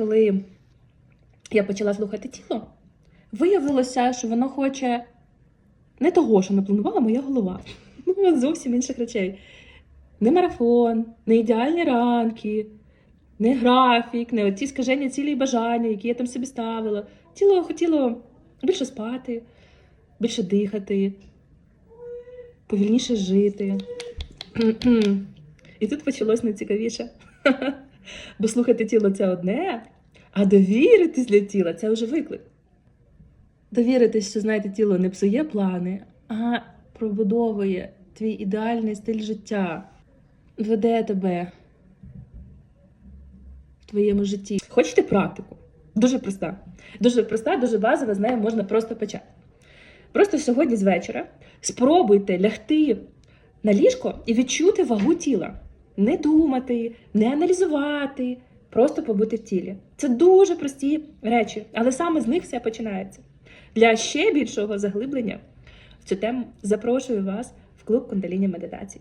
коли я почала слухати тіло, виявилося, що воно хоче не того, що напланувала моя голова. Ну, зовсім інших речей. Не марафон, не ідеальні ранки, не графік, не оті скаження цілі і бажання, які я там собі ставила. Тіло хотіло більше спати, більше дихати, повільніше жити. І тут почалось найцікавіше. Бо слухати тіло це одне, а довіритись для тіла це вже виклик. Довіритись, що знаєте, тіло не псує плани, а пробудовує твій ідеальний стиль життя, веде тебе в твоєму житті. Хочете практику? Дуже проста. Дуже проста, дуже базова, з нею можна просто почати. Просто сьогодні з вечора спробуйте лягти на ліжко і відчути вагу тіла. Не думати, не аналізувати, просто побути в тілі. Це дуже прості речі, але саме з них все починається. Для ще більшого заглиблення в цю тему запрошую вас в клуб Кундаліні медитацій.